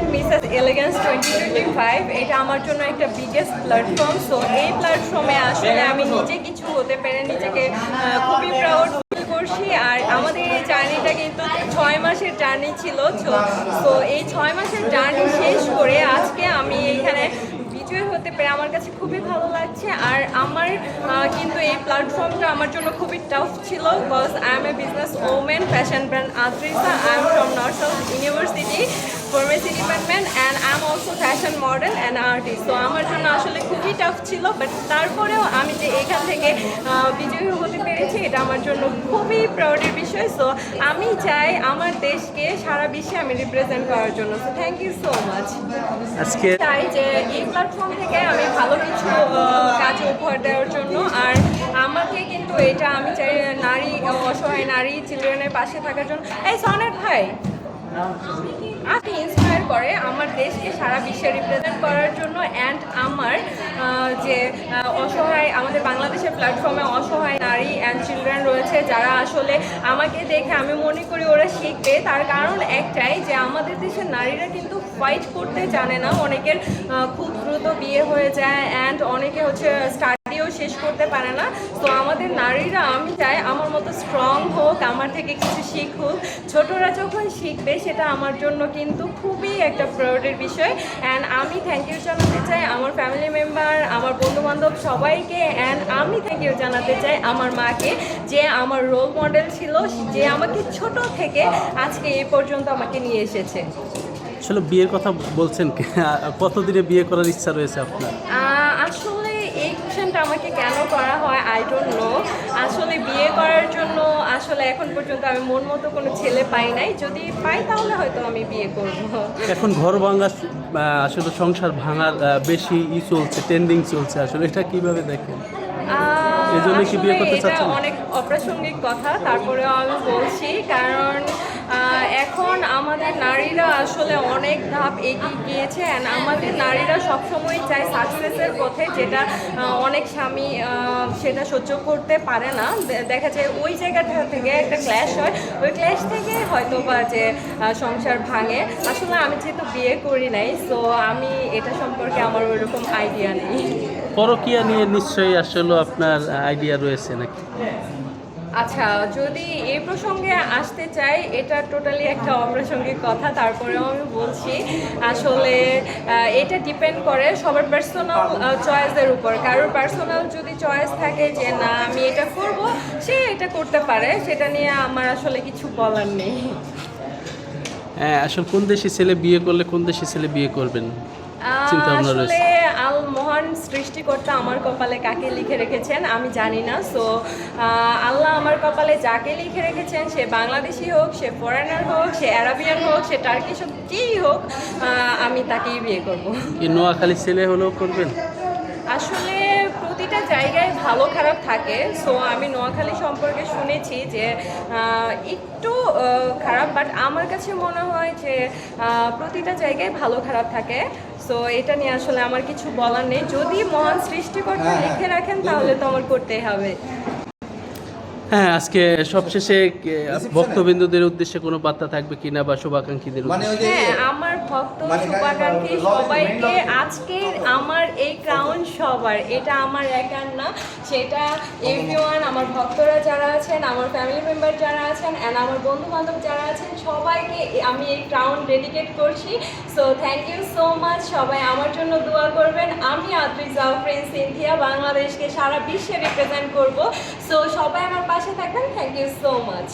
And Mrs elegance twenty twenty five এটা আমার জন্য একটা বিগেস্ট প্ল্যাটফর্ম সো এই প্ল্যাটফর্মে আসলে আমি নিজে কিছু হতে পেরে নিজেকে খুবই প্রাউড ফিল করছি। আর আমাদের এই জার্নিটা কিন্তু ছয় মাসের জার্নি ছিল। তো এই ছয় মাসের জার্নি শেষ করে আজকে আমি এইখানে বিজয় হতে পেরে আমার কাছে খুবই ভালো লাগছে। আর আমার কিন্তু এই প্ল্যাটফর্মটা আমার জন্য খুবই টাফ ছিল because I am a business women fashion brand Adrisa I am from North South University pharmacy department and I am also fashion model and artist তো আমার জন্য আসলে খুবই টাফ ছিল বাট তারপরেও আমি যে এখান থেকে বিজয়ী হতে পেরেছি এটা আমার জন্য খুবই প্রাউডের বিষয়। সো আমি চাই আমার দেশকে সারা বিশ্বে আমি রিপ্রেজেন্ট করার জন্য। So thank you so much আজকে চাই যে এই প্ল্যাটফর্ম থেকে আমি ভালো কিছু কাজ উপহার দেওয়ার জন্য। আর আমাকে কিন্তু এটা আমি চাই নারী অসহায় নারী চিলড্রেনের পাশে থাকার জন্য। এই সনেট ভাই আমাকে ইন্সপায়ার করে আমার দেশকে সারা বিশ্বে রিপ্রেজেন্ট করার জন্য অ্যান্ড আমার যে অসহায়, আমাদের বাংলাদেশের প্ল্যাটফর্মে অসহায় নারী অ্যান্ড চিলড্রেন রয়েছে, যারা আসলে আমাকে দেখে আমি মনে করি ওরা শিখবে। তার কারণ একটাই যে, আমাদের দেশের নারীরা কিন্তু ফাইট করতে জানে না। অনেকের খুব দ্রুত বিয়ে হয়ে যায় অ্যান্ড অনেকে হচ্ছে স্টাডিও শেষ করতে পারে না। তো আমাদের নারীরা আমি চাই আমার মতো স্ট্রং হোক আমার থেকে কিছু শিখুক। ছোটরা যখন শিখবে সেটা আমার জন্য কিন্তু খুবই একটা প্রাউডের বিষয়। অ্যান্ড আমি থ্যাংক ইউ জানাতে চাই আমার ফ্যামিলি মেম্বার আমার বন্ধু বান্ধব সবাইকে। অ্যান্ড আমি থ্যাংক ইউ জানাতে চাই আমার মাকে যে আমার রোল মডেল ছিল যে আমাকে ছোট থেকে আজকে এ পর্যন্ত আমাকে নিয়ে এসেছে। আসলে বিয়ের কথা বলছেন কতদিনে বিয়ে করার ইচ্ছা রয়েছে আপনার? আসলে আমাকে কেন করা হয় আই ডোন্ট নো আসলে বিয়ে করার জন্য আসলে এখন পর্যন্ত আমি মন মতো কোনো ছেলে পাই নাই। যদি পাই তাহলে হয়তো আমি বিয়ে করব। এখন ঘর ভাঙা আসলে সংসার ভাঙার বেশি ই চলছে ট্রেন্ডিং চলছে আসলে। এটা কীভাবে দেখেন? আহ, এই জন্য কি বিয়ে করতে চাচ্ছেন? অনেক অপ্রাসঙ্গিক কথা তারপরেও আমি বলছি কারণ এখন আমাদের নারীরা আসলে অনেক ধাপ এগিয়ে গিয়েছে অ্যান্ড আমাদের নারীরা সবসময় চায় সাকসেসের পথে যেটা অনেক স্বামী সেটা সহ্য করতে পারে না। দেখা যায় ওই জায়গাটা থেকে একটা ক্ল্যাশ হয়। ওই ক্ল্যাশ থেকে হয়তো বা যে সংসার ভাঙে। আসলে আমি যেহেতু বিয়ে করি নাই সো আমি এটা সম্পর্কে আমার ওইরকম আইডিয়া নেই। পরকিয়া নিয়ে নিশ্চয়ই আসলে আপনার আইডিয়া রয়েছে নাকি? আচ্ছা যদি এই প্রসঙ্গে আসতে চাই এটা টোটালি একটা অপ্রাসঙ্গিক কথা তারপরেও আমি বলছি আসলে এটা ডিপেন্ড করে সবার পার্সোনাল চয়েসের উপর। কারোর পার্সোনাল যদি চয়েস থাকে যে না আমি এটা করব সে এটা করতে পারে সেটা নিয়ে আমার আসলে কিছু বলার নেই। হ্যাঁ আসলে কোন দেশি ছেলে বিয়ে করলে কোন দেশি ছেলে বিয়ে করবেন? চিন্তা ভাবনা আসলে রয়েছে। আল মহান সৃষ্টিকর্তা আমার কপালে কাকে লিখে রেখেছেন আমি জানি না সো আল্লাহ কপালে যাকে লিখে রেখেছেন সে বাংলাদেশি হোক সে ফরেনার হোক সে অ্যারাবিয়ান হোক সে টার্কিশ হোক যেই হোক আমি তাকেই বিয়ে করব। কি নোয়াখালী ছেলে হলেও করবেন? আসলে প্রতিটা জায়গায় ভালো খারাপ থাকে। সো আমি নোয়াখালী সম্পর্কে শুনেছি যে একটু খারাপ বাট আমার কাছে মনে হয় যে প্রতিটা জায়গায় ভালো খারাপ থাকে। সো এটা নিয়ে আসলে আমার কিছু বলার নেই। যদি মহান সৃষ্টিকর্তা লিখে রাখেন তাহলে তো আমার করতেই হবে। হ্যাঁ আজকে সবশেষে ভক্তবিন্দুদের উদ্দেশ্যে কোনো বার্তা থাকবে কিনা বা শুভাকাঙ্ক্ষীদের মানে উদ্দেশ্যে ওই যে হ্যাঁ আমার ভক্ত মানে শুভাকাঙ্ক্ষী সবাইকে গায়ে আজকের আমার এই ক্রাউন সবার এটা আমার একার না সেটা এভরিওয়ান আমার ভক্তরা যারা আছেন আমার ফ্যামিলি মেম্বার যারা আছেন অ্যান্ড আমার বন্ধু বান্ধব যারা আছেন সবাইকে আমি এই ক্রাউন ডেডিকেট করছি। So thank you so much সবাই আমার জন্য দোয়া করবেন। আমি আদ্রিক জাফরিন সিনথিয়া বাংলাদেশকে সারা বিশ্বে রিপ্রেজেন্ট করব। সো সবাই আমার পাশে থাকবেন। Thank you so much